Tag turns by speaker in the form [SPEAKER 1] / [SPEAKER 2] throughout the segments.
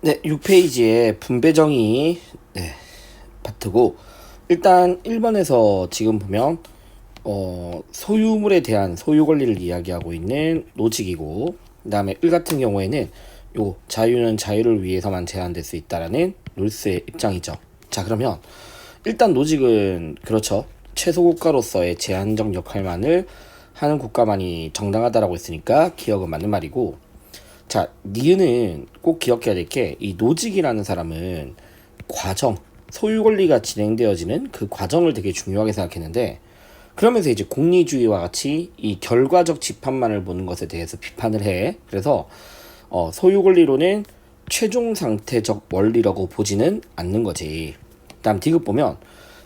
[SPEAKER 1] 네, 6페이지에 분배정의 네, 파트고 일단 1번에서 지금 보면 어, 소유물에 대한 소유 권리를 이야기하고 있는 노직이고 그다음에 1 같은 경우에는 요 자유는 자유를 위해서만 제한될 수 있다라는 롤스의 입장이죠. 자, 그러면 일단 노직은 그렇죠. 최소 국가로서의 제한적 역할만을 하는 국가만이 정당하다라고 했으니까 기억은 맞는 말이고 자, 니은은 꼭 기억해야 될 게 이 노직이라는 사람은 과정, 소유 권리가 진행되어지는 그 과정을 되게 중요하게 생각했는데 그러면서 이제 공리주의와 같이 이 결과적 집합만을 보는 것에 대해서 비판을 해. 그래서 어, 소유 권리로는 최종 상태적 원리라고 보지는 않는 거지. 다음 디귿 보면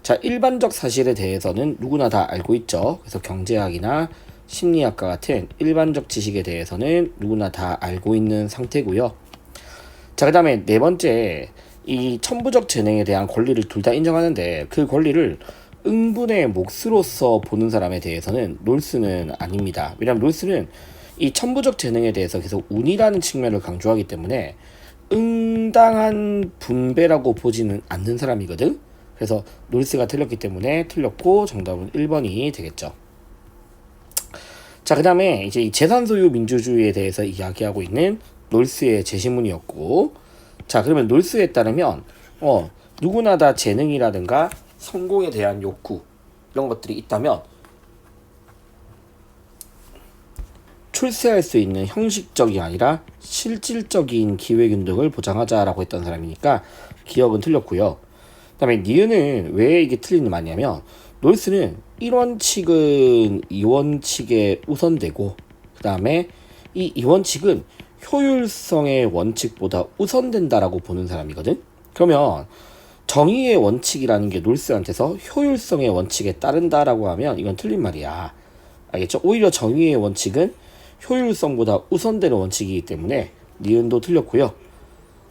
[SPEAKER 1] 자 일반적 사실에 대해서는 누구나 다 알고 있죠. 그래서 경제학이나 심리학과 같은 일반적 지식에 대해서는 누구나 다 알고 있는 상태고요. 자, 그 다음에 네 번째, 이 천부적 재능에 대한 권리를 둘 다 인정하는데 그 권리를 응분의 몫으로서 보는 사람에 대해서는 롤스는 아닙니다. 왜냐하면 롤스는 이 천부적 재능에 대해서 계속 운이라는 측면을 강조하기 때문에 응당한 분배라고 보지는 않는 사람이거든. 그래서 롤스가 틀렸기 때문에 틀렸고 정답은 1번이 되겠죠. 자, 그 다음에 이제 이 재산 소유 민주주의에 대해서 이야기하고 있는 롤스의 제시문이었고, 자, 그러면 롤스에 따르면, 어, 누구나 다 재능이라든가 성공에 대한 욕구, 이런 것들이 있다면, 출세할 수 있는 형식적이 아니라 실질적인 기회 균 등을 보장하자라고 했던 사람이니까 기억은 틀렸고요. 그다음에 니은은 왜 이게 틀린 말이냐면 노이스는 1원칙은 2원칙에 우선되고 그 다음에 이 2원칙은 효율성의 원칙보다 우선된다라고 보는 사람이거든. 그러면 정의의 원칙이라는 게 놀스한테서 효율성의 원칙에 따른다라고 하면 이건 틀린 말이야. 알겠죠? 오히려 정의의 원칙은 효율성보다 우선되는 원칙이기 때문에 니은도 틀렸고요.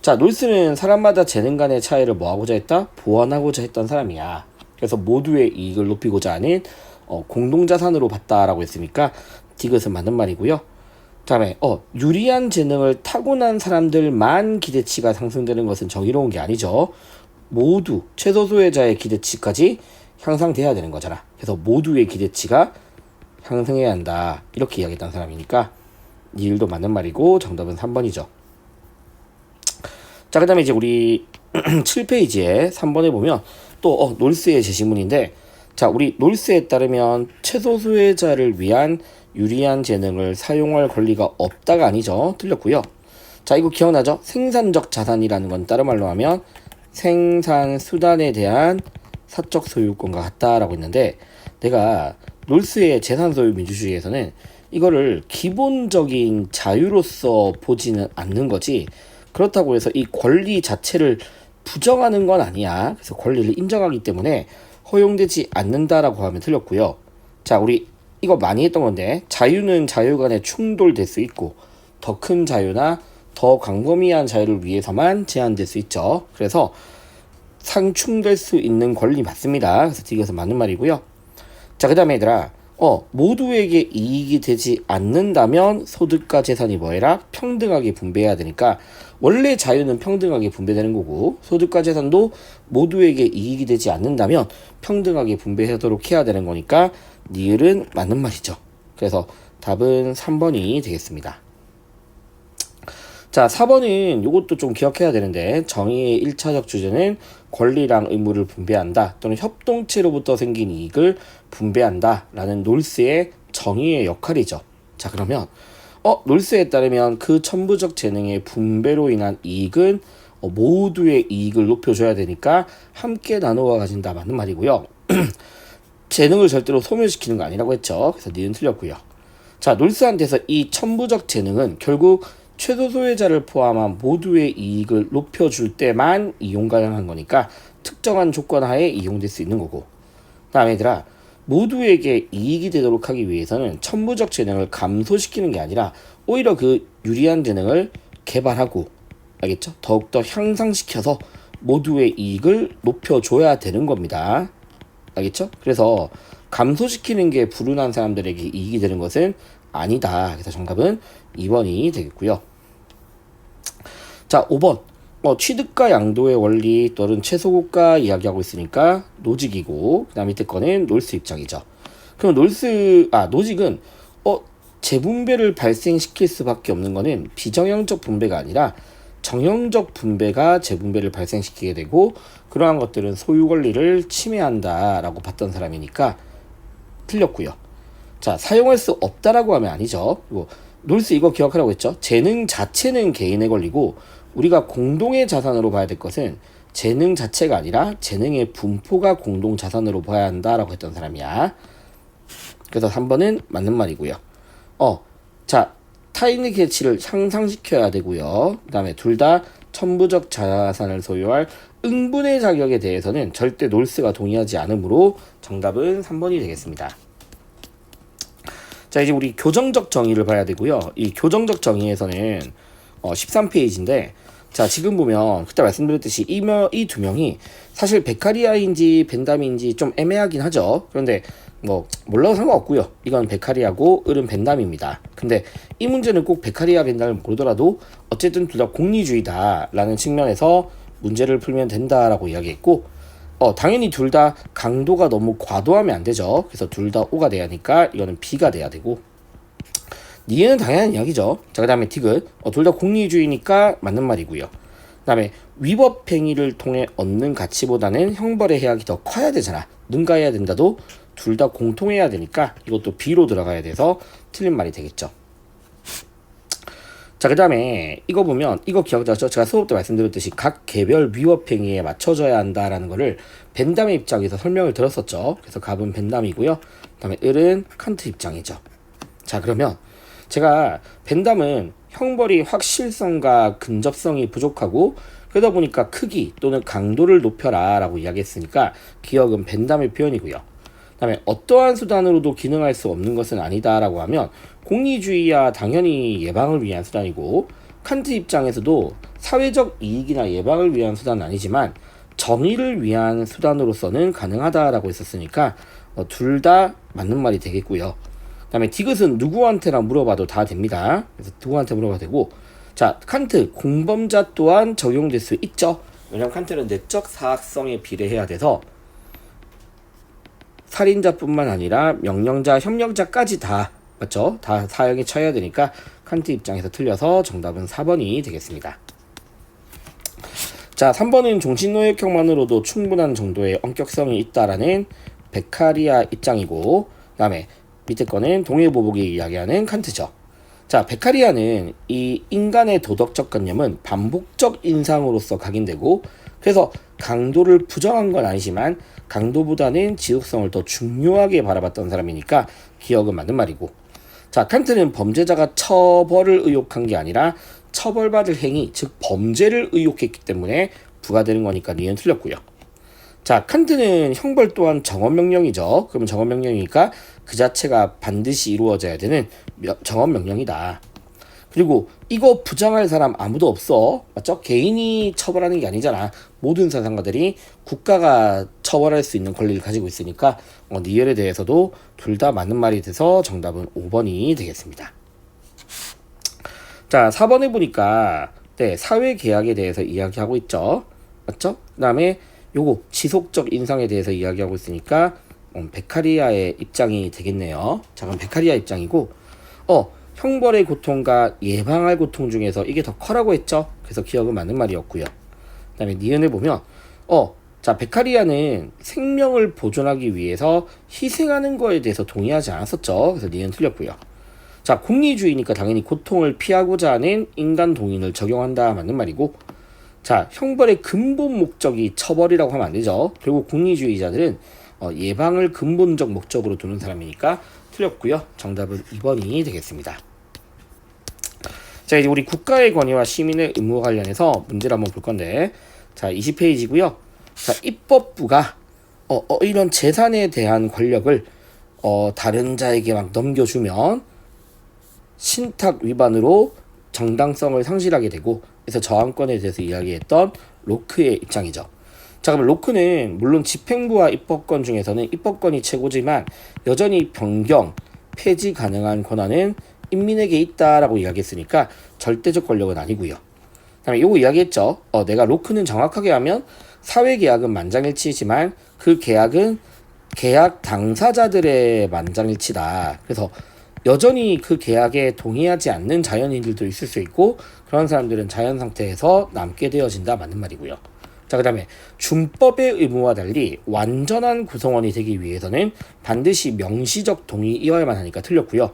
[SPEAKER 1] 자, 놀스는 사람마다 재능 간의 차이를 뭐하고자 했다? 보완하고자 했던 사람이야. 그래서 모두의 이익을 높이고자 하는 어, 공동자산으로 봤다라고 했으니까 디귿은 맞는 말이고요. 다음에 어, 유리한 재능을 타고난 사람들만 기대치가 상승되는 것은 정의로운 게 아니죠. 모두 최소 소외자의 기대치까지 향상돼야 되는 거잖아. 그래서 모두의 기대치가 향상해야 한다. 이렇게 이야기했던 사람이니까 이 일도 맞는 말이고 정답은 3번이죠. 자, 그 다음에 이제 우리 7페이지에 3번에 보면 또 어, 놀스의 제시문인데 자, 우리 놀스에 따르면 최소 수혜자를 위한 유리한 재능을 사용할 권리가 없다가 아니죠. 틀렸고요. 자, 이거 기억나죠? 생산적 자산이라는 건 다른 말로 하면 생산 수단에 대한 사적 소유권과 같다라고 했는데 내가 놀스의 재산 소유 민주주의에서는 이거를 기본적인 자유로서 보지는 않는 거지. 그렇다고 해서 이 권리 자체를 부정하는 건 아니야. 그래서 권리를 인정하기 때문에 허용되지 않는다라고 하면 틀렸고요. 자, 우리 이거 많이 했던 건데 자유는 자유 간에 충돌될 수 있고 더 큰 자유나 더 광범위한 자유를 위해서만 제한될 수 있죠. 그래서 상충될 수 있는 권리 맞습니다. 그래서 이것은 맞는 말이고요. 자, 그 다음에 얘들아, 어, 모두에게 이익이 되지 않는다면 소득과 재산이 뭐해라? 평등하게 분배해야 되니까 원래 자유는 평등하게 분배되는 거고 소득과 재산도 모두에게 이익이 되지 않는다면 평등하게 분배하도록 해야 되는 거니까 니을은 맞는 말이죠. 그래서 답은 3번이 되겠습니다. 자, 4번은 이것도 좀 기억해야 되는데 정의의 1차적 주제는 권리랑 의무를 분배한다 또는 협동체로부터 생긴 이익을 분배한다 라는 놀스의 정의의 역할이죠. 자, 그러면 어, 놀스에 따르면 그 천부적 재능의 분배로 인한 이익은 어, 모두의 이익을 높여줘야 되니까 함께 나누어 가진다 맞는 말이고요. 재능을 절대로 소멸시키는 거 아니라고 했죠. 그래서 니은 틀렸고요. 자, 놀스한테서 이 천부적 재능은 결국 최소 소외자를 포함한 모두의 이익을 높여줄 때만 이용 가능한 거니까 특정한 조건 하에 이용될 수 있는 거고. 다음에 얘들아, 모두에게 이익이 되도록 하기 위해서는 천부적 재능을 감소시키는 게 아니라 오히려 그 유리한 재능을 개발하고 알겠죠? 더욱더 향상시켜서 모두의 이익을 높여줘야 되는 겁니다. 알겠죠? 그래서 감소시키는 게 불운한 사람들에게 이익이 되는 것은 아니다. 그래서 정답은 2번이 되겠고요. 자, 5번. 어, 취득과 양도의 원리 또는 최소고가 이야기하고 있으니까 노직이고 그다음 밑에 거는 놀스 입장이죠. 그럼 놀스 아 노직은 어 재분배를 발생시킬 수밖에 없는 거는 비정형적 분배가 아니라 정형적 분배가 재분배를 발생시키게 되고 그러한 것들은 소유 권리를 침해한다라고 봤던 사람이니까 틀렸고요. 자 사용할 수 없다라고 하면 아니죠. 놀스 이거 기억하라고 했죠. 재능 자체는 개인의 권리고 우리가 공동의 자산으로 봐야 될 것은 재능 자체가 아니라 재능의 분포가 공동 자산으로 봐야 한다라고 했던 사람이야. 그래서 3번은 맞는 말이고요. 어, 자 타인의 가치를 향상시켜야 되고요. 그 다음에 둘 다 천부적 자산을 소유할 응분의 자격에 대해서는 절대 놀스가 동의하지 않으므로 정답은 3번이 되겠습니다. 자 이제 우리 교정적 정의를 봐야 되고요. 이 교정적 정의에서는 어, 13페이지인데 자 지금 보면 그때 말씀드렸듯이 이 두 명이 사실 베카리아인지 벤담인지 좀 애매하긴 하죠. 그런데 뭐 몰라도 상관없고요. 이건 베카리아고 을은 벤담입니다. 근데 이 문제는 꼭 베카리아 벤담을 모르더라도 어쨌든 둘 다 공리주의다라는 측면에서 문제를 풀면 된다라고 이야기했고 어 당연히 둘 다 강도가 너무 과도하면 안 되죠. 그래서 둘다 O가 돼야 하니까 이거는 B가 돼야 되고 니에는 당연한 이야기죠. 자, 그 다음에 디귿. 어, 둘 다 공리주의니까 맞는 말이고요. 그 다음에 위법 행위를 통해 얻는 가치보다는 형벌의 해악이 더 커야 되잖아. 능가해야 된다도 둘 다 공통해야 되니까 이것도 B로 들어가야 돼서 틀린 말이 되겠죠. 자, 그 다음에 이거 보면 이거 기억나죠? 제가 수업 때 말씀드렸듯이 각 개별 위법 행위에 맞춰져야 한다라는 거를 벤담의 입장에서 설명을 들었었죠. 그래서 갑은 벤담이고요. 그 다음에 을은 칸트 입장이죠. 자, 그러면 제가 벤담은 형벌이 확실성과 근접성이 부족하고 그러다 보니까 크기 또는 강도를 높여라 라고 이야기했으니까 기억은 벤담의 표현이고요. 다음에 어떠한 수단으로도 기능할 수 없는 것은 아니다라고 하면 공리주의야 당연히 예방을 위한 수단이고 칸트 입장에서도 사회적 이익이나 예방을 위한 수단은 아니지만 정의를 위한 수단으로서는 가능하다라고 했었으니까 어, 둘다 맞는 말이 되겠고요. 그다음에 디귿은 누구한테나 물어봐도 다 됩니다. 그래서 누구한테 물어봐도 되고 자 칸트 공범자 또한 적용될 수 있죠. 왜냐면 칸트는 내적 사악성에 비례해야 돼서 살인자뿐만 아니라 명령자, 협력자까지 다 맞죠? 다 사형에 처해야 되니까 칸트 입장에서 틀려서 정답은 4번이 되겠습니다. 자, 3번은 종신노역형만으로도 충분한 정도의 엄격성이 있다라는 베카리아 입장이고, 그 다음에 밑에 거는 동해보복이 이야기하는 칸트죠. 자, 베카리아는 이 인간의 도덕적 관념은 반복적 인상으로서 각인되고, 그래서 강도를 부정한 건 아니지만 강도보다는 지속성을 더 중요하게 바라봤던 사람이니까 기억은 맞는 말이고, 자, 칸트는 범죄자가 처벌을 의혹한 게 아니라 처벌받을 행위, 즉 범죄를 의혹했기 때문에 부과되는 거니까 니은 틀렸고요. 자, 칸트는 형벌 또한 정언명령이죠. 그러면 정언명령이니까 그 자체가 반드시 이루어져야 되는 정언명령이다. 그리고 이거 부정할 사람 아무도 없어. 맞죠? 개인이 처벌하는 게 아니잖아. 모든 사상가들이 국가가 처벌할 수 있는 권리를 가지고 있으니까 어, 니엘에 대해서도 둘 다 맞는 말이 돼서 정답은 5번이 되겠습니다. 자, 4번에 보니까 네, 사회 계약에 대해서 이야기하고 있죠. 맞죠? 그다음에 요거 지속적 인상에 대해서 이야기하고 있으니까 음, 베카리아의 입장이 되겠네요. 자, 그럼 베카리아 입장이고 어, 형벌의 고통과 예방할 고통 중에서 이게 더 커라고 했죠. 그래서 기억은 맞는 말이었고요. 그다음에 니은을 보면 어, 자, 베카리아는 생명을 보존하기 위해서 희생하는 거에 대해서 동의하지 않았었죠. 그래서 니은 틀렸고요. 자, 공리주의니까 당연히 고통을 피하고자 하는 인간 동인을 적용한다 맞는 말이고 자, 형벌의 근본 목적이 처벌이라고 하면 안 되죠. 결국 공리주의자들은 어, 예방을 근본적 목적으로 두는 사람이니까 틀렸고요. 정답은 2번이 되겠습니다. 자, 이제 우리 국가의 권위와 시민의 의무와 관련해서 문제를 한번 볼 건데 자, 20페이지고요. 자, 입법부가 어, 어, 이런 재산에 대한 권력을 어, 다른 자에게 막 넘겨주면 신탁 위반으로 정당성을 상실하게 되고 그래서 저항권에 대해서 이야기했던 로크의 입장이죠. 자 그럼 로크는 물론 집행부와 입법권 중에서는 입법권이 최고지만 여전히 변경, 폐지 가능한 권한은 인민에게 있다라고 이야기했으니까 절대적 권력은 아니고요. 그다음에 요거 이야기했죠. 어, 내가 로크는 정확하게 하면 사회 계약은 만장일치지만 그 계약은 계약 당사자들의 만장일치다. 그래서 여전히 그 계약에 동의하지 않는 자연인들도 있을 수 있고 그런 사람들은 자연 상태에서 남게 되어진다 맞는 말이고요. 자 그 다음에 준법의 의무와 달리 완전한 구성원이 되기 위해서는 반드시 명시적 동의이어야만 하니까 틀렸고요.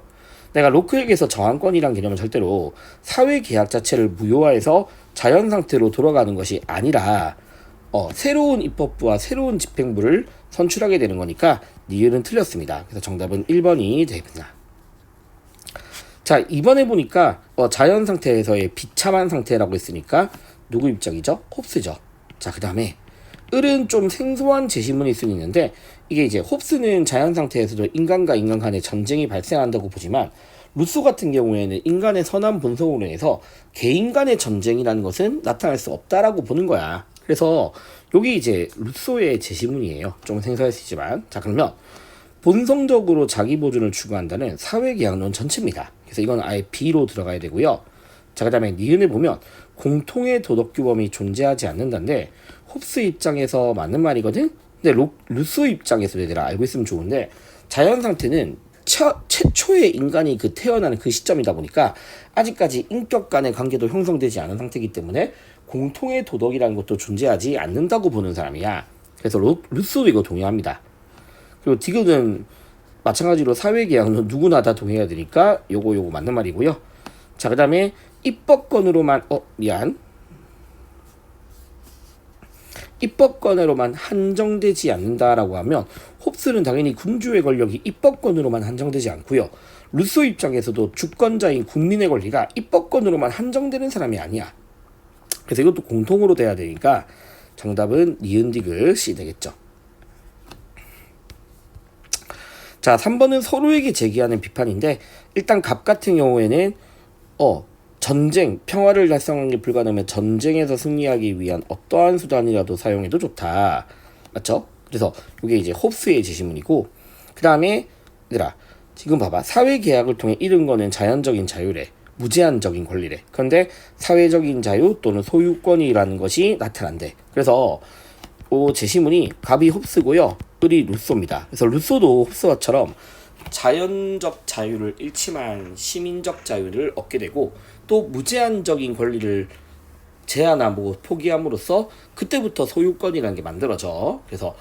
[SPEAKER 1] 내가 로크에게서 저항권이란 개념은 절대로 사회 계약 자체를 무효화해서 자연 상태로 돌아가는 것이 아니라 어, 새로운 입법부와 새로운 집행부를 선출하게 되는 거니까 니을은 틀렸습니다. 그래서 정답은 1번이 됩니다. 자 이번에 보니까 어, 자연 상태에서의 비참한 상태라고 했으니까 누구 입장이죠? 홉스죠. 자 그 다음에 을은 좀 생소한 제시문일 수는 있는데 이게 이제 홉스는 자연 상태에서도 인간과 인간 간의 전쟁이 발생한다고 보지만 루소 같은 경우에는 인간의 선한 본성으로 인해서 개인 간의 전쟁이라는 것은 나타날 수 없다라고 보는 거야. 그래서 여기 이제 루소의 제시문이에요. 좀 생소했지만 자 그러면 본성적으로 자기 보존을 추구한다는 사회계약론 전체입니다. 그래서 이건 아예 B로 들어가야 되고요. 자, 그 다음에 니은을 보면 공통의 도덕 규범이 존재하지 않는다인데 홉스 입장에서 맞는 말이거든? 근데 로, 루소 입장에서 얘들아 알고 있으면 좋은데 자연 상태는 처, 최초의 인간이 그 태어나는 그 시점이다 보니까 아직까지 인격 간의 관계도 형성되지 않은 상태이기 때문에 공통의 도덕이라는 것도 존재하지 않는다고 보는 사람이야. 그래서 로, 루소도 이거 동의합니다. 그리고 디귿은 마찬가지로 사회계약은 누구나 다 동의해야 되니까 요거 요거 맞는 말이고요. 자, 그 다음에 입법권으로만 어 미안 입법권으로만 한정되지 않는다라고 하면 홉스는 당연히 군주의 권력이 입법권으로만 한정되지 않고요. 루소 입장에서도 주권자인 국민의 권리가 입법권으로만 한정되는 사람이 아니야. 그래서 이것도 공통으로 돼야 되니까 정답은 니은디귿이 되겠죠. 자, 3번은 서로에게 제기하는 비판인데 일단 갑 같은 경우에는 어 전쟁, 평화를 달성하기 불가능하면 전쟁에서 승리하기 위한 어떠한 수단이라도 사용해도 좋다. 맞죠? 그래서 이게 이제 홉스의 제시문이고 그 다음에 얘들아 지금 봐봐 사회 계약을 통해 이룬 거는 자연적인 자유래 무제한적인 권리래 그런데 사회적인 자유 또는 소유권이라는 것이 나타난대 그래서 오 제시문이 갑이 홉스고요 을이 루소입니다 그래서 루소도 홉스와처럼 자연적 자유를 잃지만 시민적 자유를 얻게 되고 또 무제한적인 권리를 제한하고 포기함으로써 그때부터 소유권이라는 게 만들어져. 그래서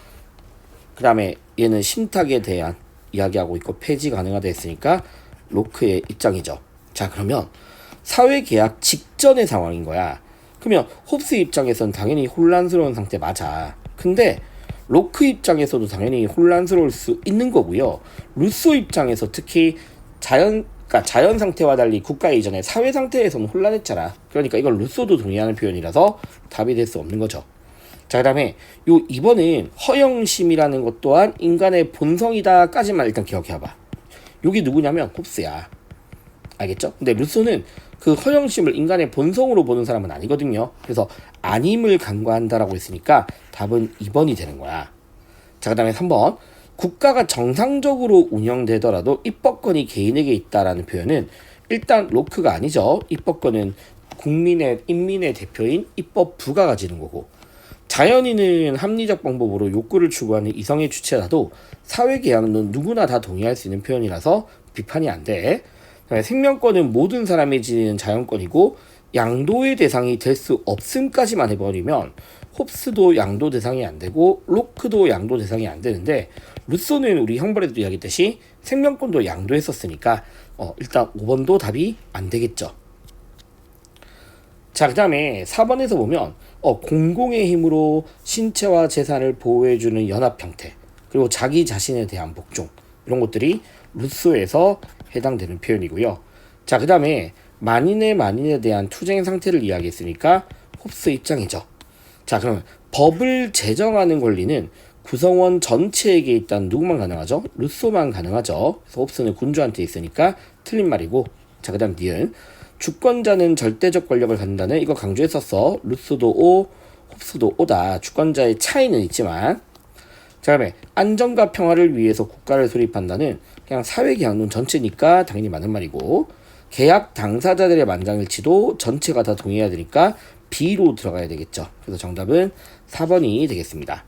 [SPEAKER 1] 그 다음에 얘는 신탁에 대한 이야기하고 있고 폐지 가능하다 했으니까 로크의 입장이죠. 자 그러면 사회 계약 직전의 상황인 거야. 그러면 홉스 입장에서는 당연히 혼란스러운 상태 맞아. 근데 로크 입장에서도 당연히 혼란스러울 수 있는 거고요. 루소 입장에서 특히 자연 그러니까 자연 상태와 달리 국가 이전의 사회 상태에서는 혼란했잖아. 그러니까 이걸 루소도 동의하는 표현이라서 답이 될 수 없는 거죠. 자, 그 다음에 요 2번은 허영심이라는 것 또한 인간의 본성이다까지만 일단 기억해봐. 여기 누구냐면 홉스야. 알겠죠? 근데 루소는 그 허영심을 인간의 본성으로 보는 사람은 아니거든요. 그래서 아님을 간과한다라고 했으니까 답은 2번이 되는 거야. 자, 그 다음에 3번. 국가가 정상적으로 운영되더라도 입법권이 개인에게 있다라는 표현은 일단 로크가 아니죠. 입법권은 국민의, 인민의 대표인 입법부가 가지는 거고. 자연인은 합리적 방법으로 욕구를 추구하는 이성의 주체라도 사회 계약은 누구나 다 동의할 수 있는 표현이라서 비판이 안 돼. 생명권은 모든 사람이 지니는 자연권이고 양도의 대상이 될 수 없음까지만 해버리면 홉스도 양도 대상이 안 되고 로크도 양도 대상이 안 되는데 루소는 우리 형벌에도 이야기했듯이 생명권도 양도했었으니까 어, 일단 5번도 답이 안 되겠죠. 자, 그 다음에 4번에서 보면 어, 공공의 힘으로 신체와 재산을 보호해주는 연합 형태 그리고 자기 자신에 대한 복종 이런 것들이 루소에서 해당되는 표현이고요. 자, 그 다음에 만인의 만인에 대한 투쟁 상태를 이야기했으니까 홉스 입장이죠. 자, 그럼 법을 제정하는 권리는 구성원 전체에게 일단 누구만 가능하죠? 루소만 가능하죠. 그래서 홉스는 군주한테 있으니까 틀린 말이고. 자, 그 다음 니은. 주권자는 절대적 권력을 갖는다는 이거 강조했었어. 루소도 오, 홉스도 오다. 주권자의 차이는 있지만. 자, 그다음에 안정과 평화를 위해서 국가를 수립한다는 그냥 사회 계약론 전체니까 당연히 맞는 말이고 계약 당사자들의 만장일치도 전체가 다 동의해야 되니까 B로 들어가야 되겠죠. 그래서 정답은 4번이 되겠습니다.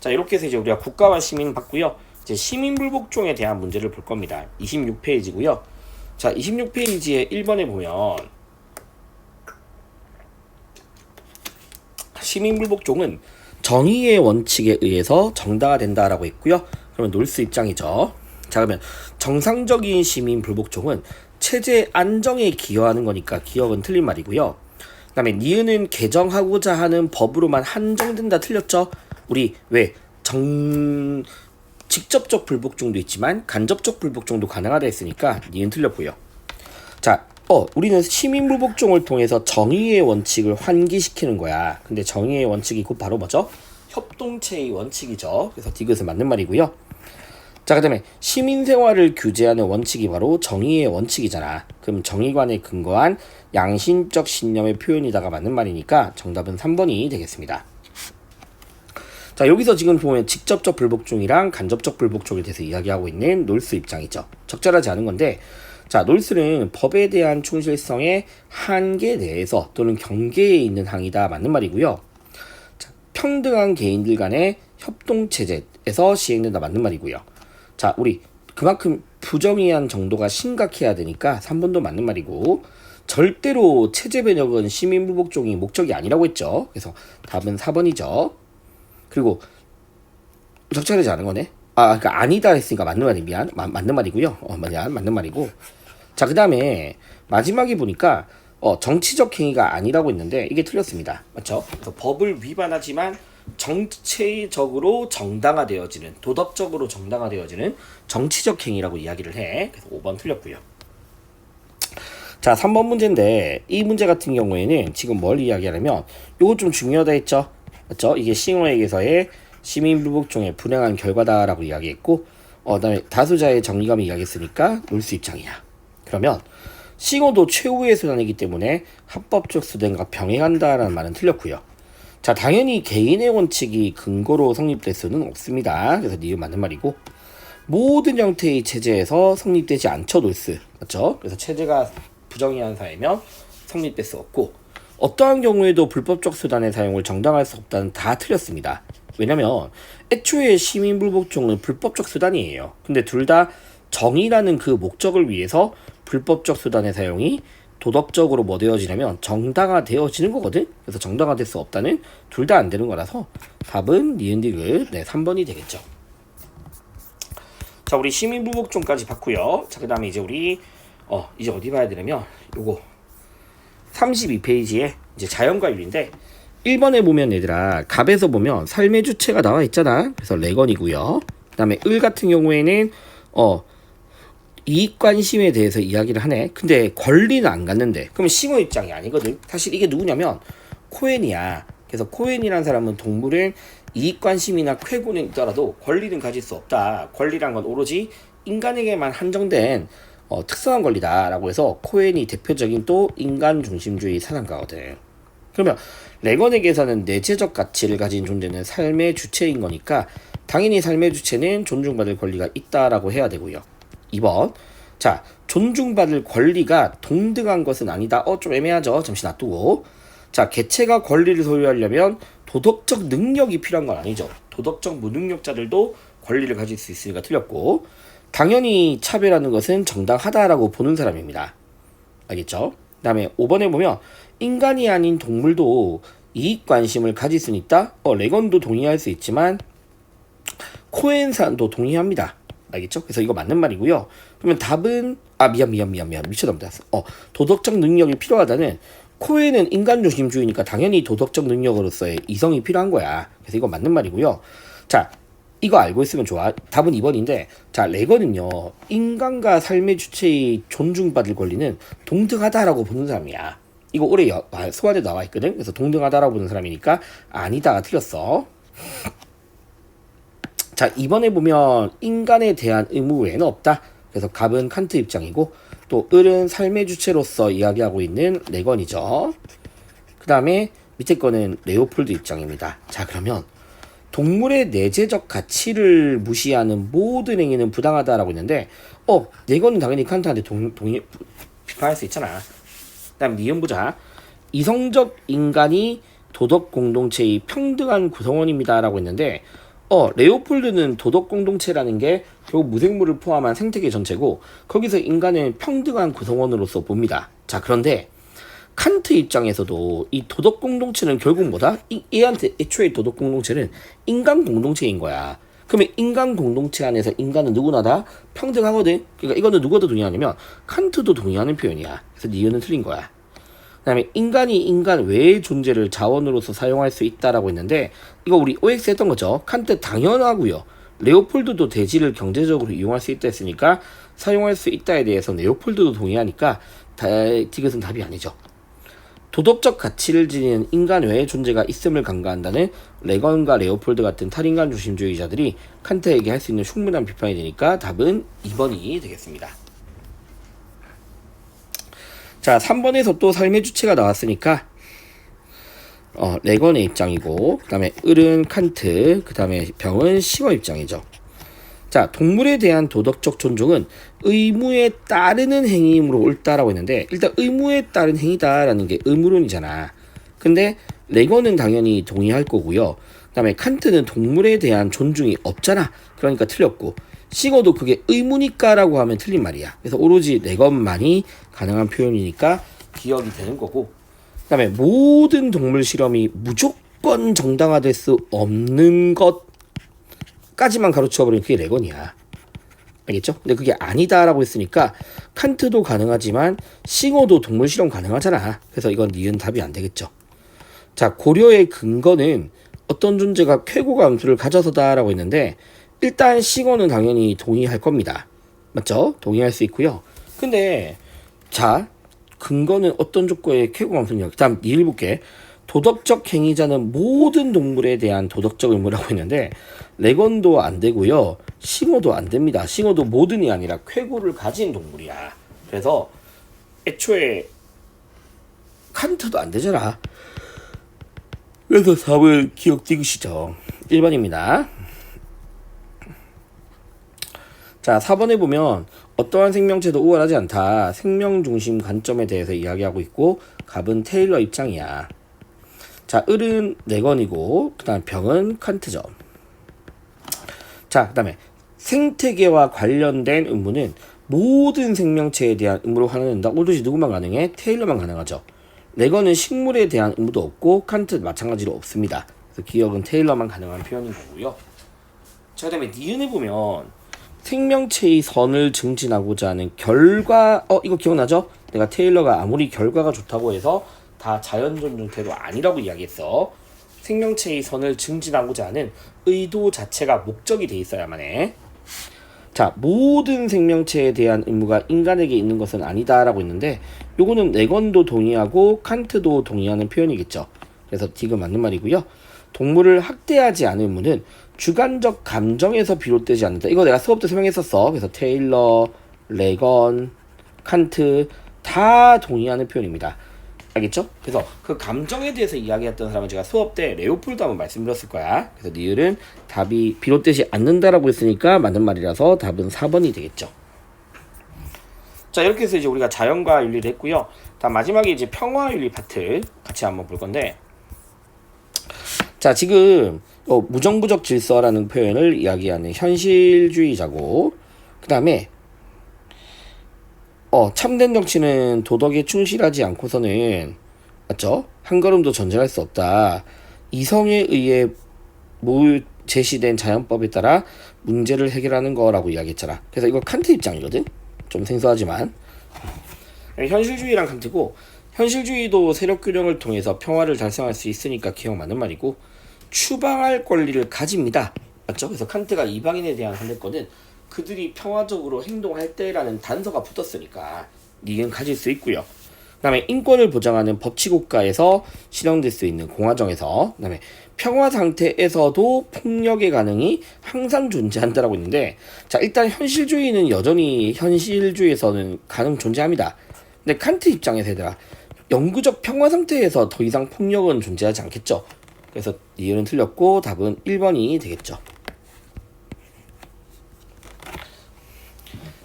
[SPEAKER 1] 자, 이렇게 해서 이제 우리가 국가와 시민 봤고요. 이제 시민 불복종에 대한 문제를 볼 겁니다. 26페이지고요. 자, 26페이지에 1번에 보면 시민 불복종은 정의의 원칙에 의해서 정당화된다라고 있고요. 그러면 놀수 입장이죠. 자, 그러면 정상적인 시민 불복종은 체제 안정에 기여하는 거니까 기억은 틀린 말이고요. 그다음에 니은은 개정하고자 하는 법으로만 한정된다 틀렸죠. 우리 왜 정 직접적 불복종도 있지만 간접적 불복종도 가능하다 했으니까 니은 틀렸고요. 자, 어, 우리는 시민 불복종을 통해서 정의의 원칙을 환기시키는 거야. 근데 정의의 원칙이 곧 바로 뭐죠? 협동체의 원칙이죠. 그래서 디귿은 맞는 말이고요. 자, 그 다음에 시민 생활을 규제하는 원칙이 바로 정의의 원칙이잖아. 그럼 정의관에 근거한 양심적 신념의 표현이다가 맞는 말이니까 정답은 3번이 되겠습니다. 자, 여기서 지금 보면 직접적 불복종이랑 간접적 불복종에 대해서 이야기하고 있는 놀스 입장이죠. 적절하지 않은 건데, 자, 놀스는 법에 대한 충실성의 한계 내에서 또는 경계에 있는 항이다. 맞는 말이고요. 자, 평등한 개인들 간의 협동체제에서 시행된다. 맞는 말이고요. 자, 우리 그만큼 부정의한 정도가 심각해야 되니까 3번도 맞는 말이고, 절대로 체제 변혁은 시민 불복종이 목적이 아니라고 했죠. 그래서 답은 4번이죠. 그리고 적절하지 않은 거네. 아, 그러니까 아니다 했으니까 맞는 말이 미안. 마, 맞는 말이고요. 어, 미안. 맞는 말이고. 자, 그다음에 마지막에 보니까 어, 정치적 행위가 아니라고 했는데 이게 틀렸습니다. 맞죠? 그래서 법을 위반하지만 정체적으로 정당화되어지는 도덕적으로 정당화되어지는 정치적 행위라고 이야기를 해. 그래서 5번 틀렸고요. 자, 3번 문제인데 이 문제 같은 경우에는 지금 뭘 이야기하냐면 이거 좀 중요하다 했죠. 맞죠? 이게 싱어에게서의 시민 불복종의 불행한 결과다라고 이야기했고 어, 그다음에 다수자의 정의감을 이야기했으니까 놀수 입장이야. 그러면 싱어도 최후의 수단이기 때문에 합법적 수단과 병행한다라는 말은 틀렸고요. 자, 당연히 개인의 원칙이 근거로 성립될 수는 없습니다. 그래서 니은 맞는 말이고 모든 형태의 체제에서 성립되지 않죠, 놀스. 맞죠? 그래서 체제가 부정의한 사회면 성립될 수 없고 어떠한 경우에도 불법적 수단의 사용을 정당할 수 없다는 다 틀렸습니다. 왜냐면 애초에 시민 불복종은 불법적 수단이에요. 근데 둘 다 정의라는 그 목적을 위해서 불법적 수단의 사용이 도덕적으로 뭐 되어지냐면 정당화 되어지는 거거든. 그래서 정당화 될 수 없다는 둘 다 안 되는 거라서 답은 니은디귿 네 3번이 되겠죠. 자 우리 시민 불복종까지 봤고요. 자 그다음에 이제 우리 어 이제 어디 봐야 되냐면 요거 32페이지에 이제 자연과율인데 1번에 보면 얘들아 갑에서 보면 삶의 주체가 나와 있잖아. 그래서 레건이고요. 그다음에 을 같은 경우에는 어 이익 관심에 대해서 이야기를 하네. 근데 권리는 안 갖는데. 그러면 싱어 입장이 아니거든. 사실 이게 누구냐면 코엔이야. 그래서 코엔이라는 사람은 동물은 이익 관심이나 쾌고는 있더라도 권리는 가질 수 없다. 권리란 건 오로지 인간에게만 한정된 어, 특성한 권리다라고 해서 코엔이 대표적인 또 인간 중심주의 사상가거든. 그러면 레건에게서는 내재적 가치를 가진 존재는 삶의 주체인 거니까 당연히 삶의 주체는 존중받을 권리가 있다라고 해야 되고요. 2번. 자, 존중받을 권리가 동등한 것은 아니다. 어, 좀 애매하죠. 잠시 놔두고. 자, 개체가 권리를 소유하려면 도덕적 능력이 필요한 건 아니죠. 도덕적 무능력자들도 권리를 가질 수 있으니까 틀렸고. 당연히 차별하는 것은 정당하다라고 보는 사람입니다. 알겠죠? 그 다음에 5번에 보면 인간이 아닌 동물도 이익 관심을 가질 수는 있다. 어, 레건도 동의할 수 있지만 코엔산도 동의합니다. 알겠죠? 그래서 이거 맞는 말이고요. 그러면 답은 아 미안 미안 미안 미안 미쳐담다. 어 도덕적 능력이 필요하다는 코엔은 인간 중심주의니까 당연히 도덕적 능력으로서의 이성이 필요한 거야. 그래서 이거 맞는 말이고요. 자 이거 알고 있으면 좋아. 답은 2번인데 자 레건은요 인간과 삶의 주체의 존중받을 권리는 동등하다라고 보는 사람이야. 이거 올해 여, 아, 소환에 나와 있거든. 그래서 동등하다라고 보는 사람이니까 아니다가 틀렸어. 자, 이번에 보면 인간에 대한 의무 외에는 없다. 그래서 갑은 칸트 입장이고 또 을은 삶의 주체로서 이야기하고 있는 레건이죠. 그 다음에 밑에 거는 레오폴드 입장입니다. 자, 그러면 동물의 내재적 가치를 무시하는 모든 행위는 부당하다라고 했는데 어, 레건은 당연히 칸트한테 동, 동의, 비판할 수 있잖아. 그 다음 니은 보자. 이성적 인간이 도덕 공동체의 평등한 구성원입니다라고 했는데 어 레오폴드는 도덕 공동체라는 게 결국 무생물을 포함한 생태계 전체고 거기서 인간은 평등한 구성원으로서 봅니다. 자 그런데 칸트 입장에서도 이 도덕 공동체는 결국 뭐다? 이, 얘한테 애초에 도덕 공동체는 인간 공동체인 거야. 그러면 인간 공동체 안에서 인간은 누구나 다 평등하거든. 그러니까 이거는 누구도 동의하냐면 칸트도 동의하는 표현이야. 그래서 니은은 틀린 거야. 그다음에 인간이 인간 외의 존재를 자원으로서 사용할 수 있다라고 했는데 이거 우리 OX 했던 거죠. 칸트 당연하고요. 레오폴드도 대지를 경제적으로 이용할 수 있다 했으니까 사용할 수 있다에 대해서 레오폴드도 동의하니까 다, 디귿은 답이 아니죠. 도덕적 가치를 지니는 인간 외의 존재가 있음을 강조한다는 레건과 레오폴드 같은 탈인간 중심주의자들이 칸트에게 할 수 있는 충분한 비판이 되니까 답은 2번이 되겠습니다. 자, 3번에서 또 삶의 주체가 나왔으니까 어, 레건의 입장이고 그 다음에 을은 칸트 그 다음에 병은 시거 입장이죠. 자, 동물에 대한 도덕적 존중은 의무에 따르는 행위이므로 옳다라고 했는데 일단 의무에 따른 행위다라는 게 의무론이잖아. 근데 레건은 당연히 동의할 거고요. 그다음에 칸트는 동물에 대한 존중이 없잖아. 그러니까 틀렸고 시거도 그게 의무니까라고 하면 틀린 말이야. 그래서 오로지 레건만이 가능한 표현이니까 기억이 되는 거고. 그 다음에 모든 동물 실험이 무조건 정당화될 수 없는 것 까지만 가로채워버리면 그게 레건이야. 알겠죠? 근데 그게 아니다라고 했으니까 칸트도 가능하지만 싱어도 동물 실험 가능하잖아. 그래서 이건 니은 답이 안 되겠죠. 자, 고려의 근거는 어떤 존재가 쾌고가 음수를 가져서다라고 했는데 일단 싱어는 당연히 동의할 겁니다. 맞죠? 동의할 수 있고요. 근데 자, 근거는 어떤 조건의 쾌고가 음수냐? 그다음 니을 볼게. 도덕적 행위자는 모든 동물에 대한 도덕적 의무라고 했는데 레건도 안 되고요. 싱어도 안 됩니다. 싱어도 모든이 아니라 쾌고를 가진 동물이야. 그래서 애초에 칸트도 안 되잖아. 그래서 4번 기억 찍으시죠. 1번입니다. 자, 4번에 보면 어떠한 생명체도 우월하지 않다. 생명 중심 관점에 대해서 이야기하고 있고 갑은 테일러 입장이야. 자, 을은 레건이고 그다음 병은 칸트죠. 자, 그다음에 생태계와 관련된 의무는 모든 생명체에 대한 의무로 환원된다. 오로지 누구만 가능해? 테일러만 가능하죠. 레건은 식물에 대한 의무도 없고 칸트 마찬가지로 없습니다. 그래서 기억은 테일러만 가능한 표현인 거고요. 자, 그다음에 니은에 보면 생명체의 선을 증진하고자 하는 결과 어 이거 기억나죠? 내가 테일러가 아무리 결과가 좋다고 해서 다 자연 존중 태도 아니라고 이야기했어. 생명체의 선을 증진하고자 하는 의도 자체가 목적이 돼 있어야만 해. 자, 모든 생명체에 대한 의무가 인간에게 있는 것은 아니다라고 했는데 요거는 레건도 동의하고 칸트도 동의하는 표현이겠죠. 그래서 디그 맞는 말이고요. 동물을 학대하지 않을 의무는 주관적 감정에서 비롯되지 않는다. 이거 내가 수업 때 설명했었어. 그래서 테일러, 레건, 칸트 다 동의하는 표현입니다. 알겠죠? 그래서 그 감정에 대해서 이야기했던 사람은 제가 수업 때 레오폴드 한번 말씀드렸을 거야. 그래서 니을은 답이 비롯되지 않는다라고 했으니까 맞는 말이라서 답은 4번이 되겠죠. 자 이렇게 해서 이제 우리가 자연과 윤리를 했고요. 다 마지막에 이제 평화 윤리 파트 같이 한번 볼 건데 자 지금 어, 무정부적 질서라는 표현을 이야기하는 현실주의자고 그 다음에 어, 참된 정치는 도덕에 충실하지 않고서는 맞죠? 한 걸음도 전진할 수 없다. 이성에 의해 무 제시된 자연법에 따라 문제를 해결하는 거라고 이야기했잖아. 그래서 이거 칸트 입장이거든. 좀 생소하지만 현실주의랑 칸트고 현실주의도 세력 균형을 통해서 평화를 달성할 수 있으니까 기억 맞는 말이고 추방할 권리를 가집니다. 맞죠? 그래서 칸트가 이방인에 대한 선택권은 그들이 평화적으로 행동할 때라는 단서가 붙었으니까 니은 가질 수 있고요. 그다음에 인권을 보장하는 법치국가에서 실현될 수 있는 공화정에서 그다음에 평화 상태에서도 폭력의 가능이 항상 존재한다라고 있는데 자 일단 현실주의는 여전히 현실주의에서는 가능 존재합니다. 근데 칸트 입장에서 얘들아 영구적 평화 상태에서 더 이상 폭력은 존재하지 않겠죠. 그래서 이유는 틀렸고 답은 1번이 되겠죠.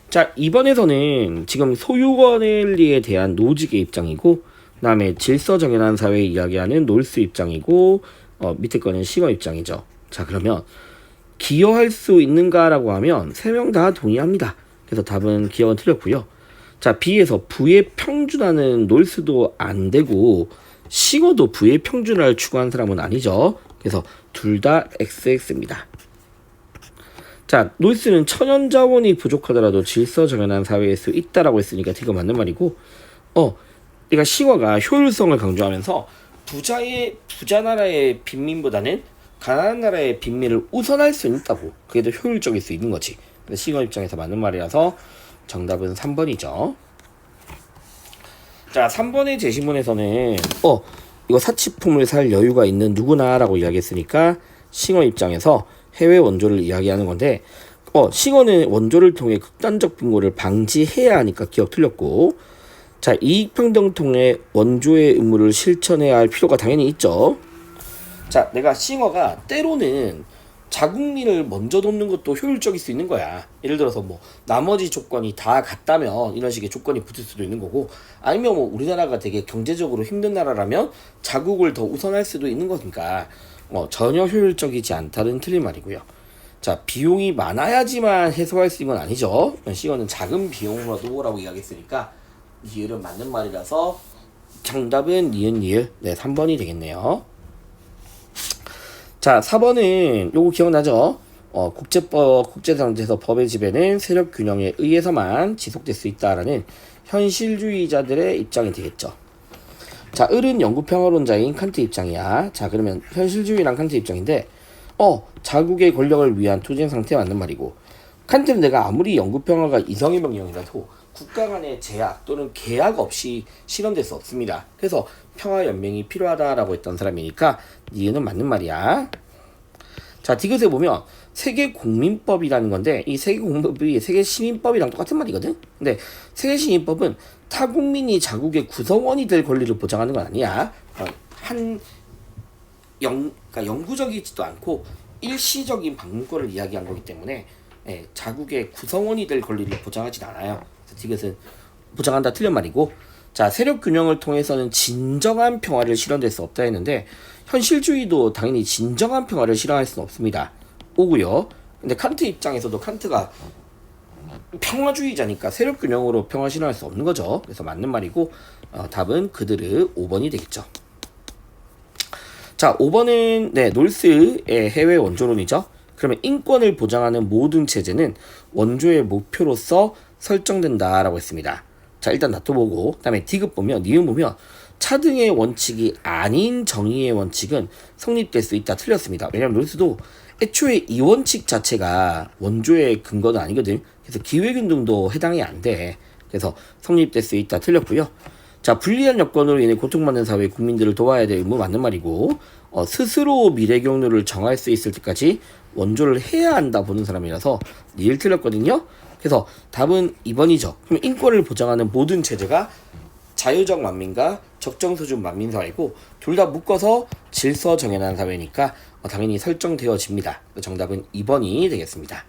[SPEAKER 1] 자, 이번에서는 지금 소유 권리에 대한 노직의 입장이고 그다음에 질서 정연한 사회 이야기하는 놀스 입장이고 어, 밑에 거는 싱어 입장이죠. 자 그러면 기여할 수 있는가라고 하면 세 명 다 동의합니다. 그래서 답은 기여는 틀렸고요. 자 B에서 부의 평준화는 놀스도 안 되고 싱어도 부의 평준화를 추구한 사람은 아니죠. 그래서 둘 다 XX입니다. 자, 노이스는 천연 자원이 부족하더라도 질서 정연한 사회일 수 있다라고 했으니까 이거 맞는 말이고, 어, 그러니까 싱어가 효율성을 강조하면서 부자의 부자 나라의 빈민보다는 가난한 나라의 빈민을 우선할 수 있다고 그게 더 효율적일 수 있는 거지. 그래서 싱어 입장에서 맞는 말이라서 정답은 3번이죠. 자, 3번의 제시문에서는 어 이거 사치품을 살 여유가 있는 누구나라고 이야기했으니까 싱어 입장에서 해외 원조를 이야기하는 건데 어 싱어는 원조를 통해 극단적 빈곤을 방지해야 하니까 기억 틀렸고 자 이익평등 통해 원조의 의무를 실천해야 할 필요가 당연히 있죠. 자 내가 싱어가 때로는 자국민을 먼저 돕는 것도 효율적일 수 있는 거야. 예를 들어서 뭐 나머지 조건이 다 같다면 이런 식의 조건이 붙을 수도 있는 거고 아니면 뭐 우리나라가 되게 경제적으로 힘든 나라라면 자국을 더 우선할 수도 있는 거니까 어, 전혀 효율적이지 않다는 틀린 말이고요. 자 비용이 많아야지만 해소할 수 있는 건 아니죠. 시간은 작은 비용으로도라고 이야기했으니까 니을은 맞는 말이라서 정답은 니은 니을 네 3번이 되겠네요. 자, 4번은 요거 기억나죠? 어, 국제법, 국제상대에서 법의 지배는 세력 균형에 의해서만 지속될 수 있다라는 현실주의자들의 입장이 되겠죠. 자, 을은 영구평화론자인 칸트 입장이야. 자, 그러면 현실주의랑 칸트 입장인데, 어, 자국의 권력을 위한 투쟁 상태 맞는 말이고, 칸트는 내가 아무리 영구평화가 이성의 명령이라도 국가 간의 제약 또는 계약 없이 실현될 수 없습니다. 그래서 평화연맹이 필요하다라고 했던 사람이니까 이해는 맞는 말이야. 자, 디귿에 보면 세계 국민법이라는 건데 이 세계 국민법이 세계 시민법이랑 똑같은 말이거든. 근데 세계 시민법은 타 국민이 자국의 구성원이 될 권리를 보장하는 건 아니야. 어, 한 영, 그러니까 영구적이지도 않고 일시적인 방문권을 이야기한 거기 때문에 예, 자국의 구성원이 될 권리를 보장하진 않아요. 디귿은 보장한다 틀린 말이고 자 세력 균형을 통해서는 진정한 평화를 실현될 수 없다 했는데 현실주의도 당연히 진정한 평화를 실현할 수는 없습니다. 오고요. 근데 칸트 입장에서도 칸트가 평화주의자니까 세력 균형으로 평화 실현할 수 없는 거죠. 그래서 맞는 말이고 어, 답은 그들의 5번이 되겠죠. 자, 5번은 네, 놀스의 해외 원조론이죠. 그러면 인권을 보장하는 모든 체제는 원조의 목표로서 설정된다라고 했습니다. 자, 일단 놔둬보고 그다음에 디귿 보면 니은 보면 차등의 원칙이 아닌 정의의 원칙은 성립될 수 있다 틀렸습니다. 왜냐면 놀스도 애초에 이 원칙 자체가 원조의 근거는 아니거든. 그래서 기회균등도 해당이 안 돼. 그래서 성립될 수 있다 틀렸고요. 자, 불리한 여건으로 인해 고통받는 사회 국민들을 도와야 될 의무 맞는 말이고, 어, 스스로 미래 경로를 정할 수 있을 때까지 원조를 해야 한다 보는 사람이라서 니을 틀렸거든요. 그래서 답은 2번이죠. 그럼 인권을 보장하는 모든 체제가 자유적 만민과 적정 수준 만민 사회고 둘 다 묶어서 질서 정연한 사회니까 어, 당연히 설정되어집니다. 정답은 2번이 되겠습니다.